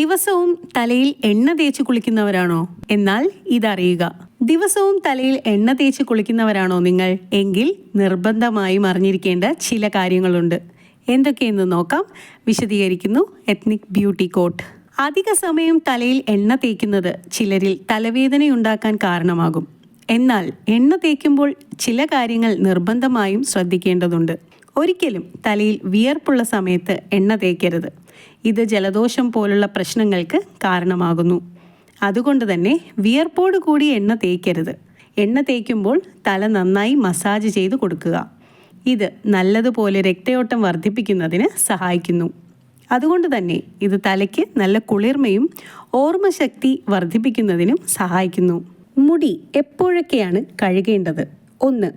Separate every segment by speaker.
Speaker 1: ദിവസവും തലയിൽ എണ്ണ തേച്ച് കുളിക്കുന്നവരാണോ? എന്നാൽ ഇതറിയുക. ദിവസവും തലയിൽ എണ്ണ തേച്ച് കുളിക്കുന്നവരാണോ നിങ്ങൾ? എങ്കിൽ നിർബന്ധമായും അറിഞ്ഞിരിക്കേണ്ട ചില കാര്യങ്ങളുണ്ട്. എന്തൊക്കെയെന്ന് നോക്കാം. വിശദീകരിക്കുന്നു എത്നിക് ബ്യൂട്ടി കോട്ട്. അധിക സമയം തലയിൽ എണ്ണ തേക്കുന്നത് ചിലരിൽ തലവേദനയുണ്ടാക്കാൻ കാരണമാകും. എന്നാൽ എണ്ണ തേക്കുമ്പോൾ ചില കാര്യങ്ങൾ നിർബന്ധമായും ശ്രദ്ധിക്കേണ്ടതുണ്ട്. ഒരിക്കലും തലയിൽ വിയർപ്പുള്ള സമയത്ത് എണ്ണ തേക്കരുത്. ഇത് ജലദോഷം പോലുള്ള പ്രശ്നങ്ങൾക്ക് കാരണമാകുന്നു. അതുകൊണ്ട് തന്നെ വിയർപ്പോട് കൂടി എണ്ണ തേക്കരുത്. എണ്ണ തേക്കുമ്പോൾ തല നന്നായി മസാജ് ചെയ്ത് കൊടുക്കുക. ഇത് നല്ലതുപോലെ രക്തയോട്ടം വർദ്ധിപ്പിക്കുന്നതിന് സഹായിക്കുന്നു. അതുകൊണ്ട് തന്നെ ഇത് തലയ്ക്ക് നല്ല കുളിർമയും ഓർമ്മശക്തി വർദ്ധിപ്പിക്കുന്നതിനും സഹായിക്കുന്നു. മുടി എപ്പോഴൊക്കെയാണ് കഴുകേണ്ടത്? ഒന്ന്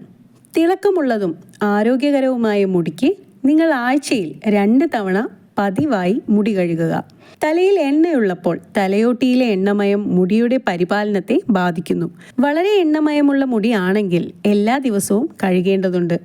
Speaker 1: തിളക്കമുള്ളതും ആരോഗ്യകരവുമായ മുടിക്ക് നിങ്ങൾ ആഴ്ചയിൽ രണ്ട് തവണ പതിവായി മുടി കഴുകുക. തലയിൽ എണ്ണയുള്ളപ്പോൾ തലയോട്ടിയിലെ എണ്ണമയം മുടിയുടെ പരിപാലനത്തെ ബാധിക്കുന്നു. വളരെ എണ്ണമയമുള്ള മുടിയാണെങ്കിൽ എല്ലാ ദിവസവും കഴുകേണ്ടതുണ്ട്.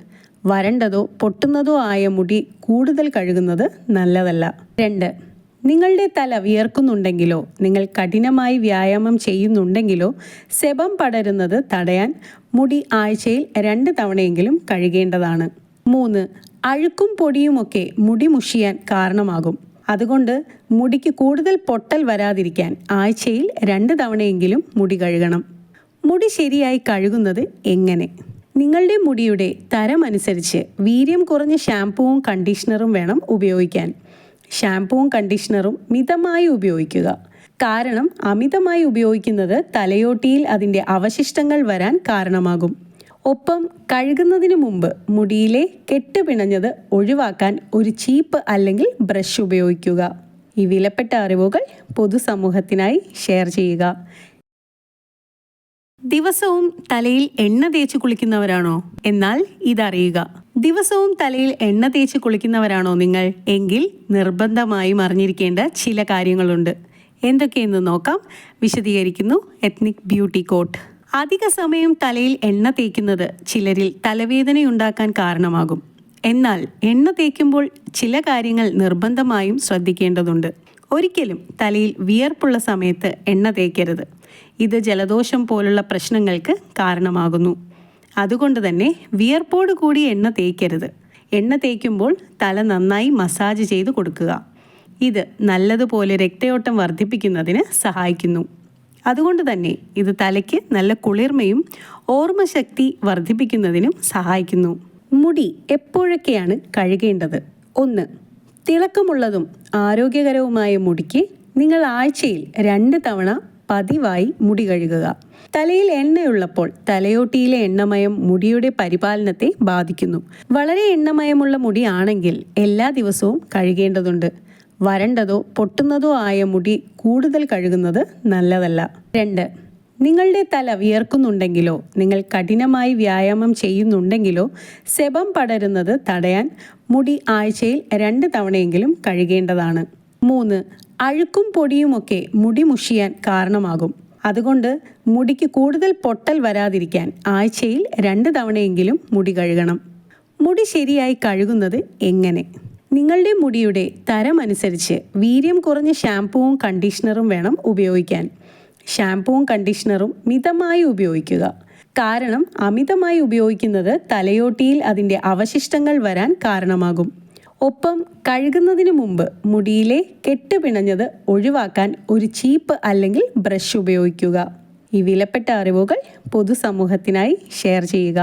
Speaker 1: വരണ്ടതോ പൊട്ടുന്നതോ ആയ മുടി കൂടുതൽ കഴുകുന്നത് നല്ലതല്ല. രണ്ട് നിങ്ങളുടെ തല വിയർക്കുന്നുണ്ടെങ്കിലോ നിങ്ങൾ കഠിനമായി വ്യായാമം ചെയ്യുന്നുണ്ടെങ്കിലോ സെബം പടരുന്നത് തടയാൻ മുടി ആഴ്ചയിൽ രണ്ട് തവണയെങ്കിലും കഴുകേണ്ടതാണ്. മൂന്ന് അഴുക്കും പൊടിയുമൊക്കെ മുടി മുഷിയാൻ കാരണമാകും. അതുകൊണ്ട് മുടിക്ക് കൂടുതൽ പൊട്ടൽ വരാതിരിക്കാൻ ആഴ്ചയിൽ രണ്ട് തവണയെങ്കിലും മുടി കഴുകണം. മുടി ശരിയായി കഴുകുന്നത് എങ്ങനെ? നിങ്ങളുടെ മുടിയുടെ തരമനുസരിച്ച് വീര്യം കുറഞ്ഞ ഷാംപൂവും കണ്ടീഷണറും വേണം ഉപയോഗിക്കാൻ. ഷാംപൂവും കണ്ടീഷണറും മിതമായി ഉപയോഗിക്കുക. കാരണം അമിതമായി ഉപയോഗിക്കുന്നത് തലയോട്ടിയിൽ അതിന്റെ അവശിഷ്ടങ്ങൾ വരാൻ കാരണമാകും. ഒപ്പം കഴുകുന്നതിന് മുമ്പ് മുടിയിലെ കെട്ട് പിണഞ്ഞത് ഒഴിവാക്കാൻ ഒരു ചീപ്പ് അല്ലെങ്കിൽ ബ്രഷ് ഉപയോഗിക്കുക. ഈ വിലപ്പെട്ട അറിവുകൾ പൊതുസമൂഹത്തിനായി ഷെയർ ചെയ്യുക. ദിവസവും തലയിൽ എണ്ണ തേച്ച് കുളിക്കുന്നവരാണോ? എന്നാൽ ഇതറിയുക. ദിവസവും തലയിൽ എണ്ണ തേച്ച് കുളിക്കുന്നവരാണോ നിങ്ങൾ? എങ്കിൽ നിർബന്ധമായും അറിഞ്ഞിരിക്കേണ്ട ചില കാര്യങ്ങളുണ്ട്. എന്തൊക്കെയെന്ന് നോക്കാം. വിശദീകരിക്കുന്നു എത്നിക് ബ്യൂട്ടി കോട്ട്. അധിക സമയം തലയിൽ എണ്ണ തേക്കുന്നത് ചിലരിൽ തലവേദനയുണ്ടാക്കാൻ കാരണമാകും. എന്നാൽ എണ്ണ തേക്കുമ്പോൾ ചില കാര്യങ്ങൾ നിർബന്ധമായും ശ്രദ്ധിക്കേണ്ടതുണ്ട്. ഒരിക്കലും തലയിൽ വിയർപ്പുള്ള സമയത്ത് എണ്ണ തേക്കരുത്. ഇത് ജലദോഷം പോലുള്ള പ്രശ്നങ്ങൾക്ക് കാരണമാകുന്നു. അതുകൊണ്ട് തന്നെ വിയർപ്പോട് കൂടി എണ്ണ തേക്കരുത്. എണ്ണ തേക്കുമ്പോൾ തല നന്നായി മസാജ് ചെയ്ത് കൊടുക്കുക. ഇത് നല്ലതുപോലെ രക്തയോട്ടം വർദ്ധിപ്പിക്കുന്നതിന് സഹായിക്കുന്നു. അതുകൊണ്ട് തന്നെ ഇത് തലയ്ക്ക് നല്ല കുളിർമയും ഓർമ്മശക്തി വർദ്ധിപ്പിക്കുന്നതിനും സഹായിക്കുന്നു. മുടി എപ്പോഴൊക്കെയാണ് കഴുകേണ്ടത്? ഒന്ന് തിളക്കമുള്ളതും ആരോഗ്യകരവുമായ മുടിക്ക് നിങ്ങൾ ആഴ്ചയിൽ രണ്ട് തവണ പതിവായി മുടി കഴുകുക. തലയിൽ എണ്ണയുള്ളപ്പോൾ തലയോട്ടിയിലെ എണ്ണമയം മുടിയുടെ പരിപാലനത്തെ ബാധിക്കുന്നു. വളരെ എണ്ണമയമുള്ള മുടിയാണെങ്കിൽ എല്ലാ ദിവസവും കഴുകേണ്ടതുണ്ട്. വരണ്ടതോ പൊട്ടുന്നതോ ആയ മുടി കൂടുതൽ കഴുകുന്നത് നല്ലതല്ല. രണ്ട് നിങ്ങളുടെ തല വിയർക്കുന്നുണ്ടെങ്കിലോ നിങ്ങൾ കഠിനമായി വ്യായാമം ചെയ്യുന്നുണ്ടെങ്കിലോ സെബം പടരുന്നത് തടയാൻ മുടി ആഴ്ചയിൽ രണ്ട് തവണയെങ്കിലും കഴുകേണ്ടതാണ്. മൂന്ന് അഴുക്കും പൊടിയുമൊക്കെ മുടി മുഷിയാൻ കാരണമാകും. അതുകൊണ്ട് മുടിക്ക് കൂടുതൽ പൊട്ടൽ വരാതിരിക്കാൻ ആഴ്ചയിൽ രണ്ട് തവണയെങ്കിലും മുടി കഴുകണം. മുടി ശരിയായി കഴുകുന്നത് എങ്ങനെ? നിങ്ങളുടെ മുടിയുടെ തരം അനുസരിച്ച് വീര്യം കുറഞ്ഞ ഷാംപൂവും കണ്ടീഷണറും വേണം ഉപയോഗിക്കാൻ. ഷാംപൂവും കണ്ടീഷണറും മിതമായി ഉപയോഗിക്കുക. കാരണം അമിതമായി ഉപയോഗിക്കുന്നത് തലയോട്ടിയിൽ അതിന്റെ അവശിഷ്ടങ്ങൾ വരാൻ കാരണമാകും. ഒപ്പം കഴുകുന്നതിന് മുമ്പ് മുടിയിലെ കെട്ട് പിണഞ്ഞത് ഒഴിവാക്കാൻ ഒരു ചീപ്പ് അല്ലെങ്കിൽ ബ്രഷ് ഉപയോഗിക്കുക. ഈ വിലപ്പെട്ട അറിവുകൾ പൊതുസമൂഹത്തിനായി ഷെയർ ചെയ്യുക.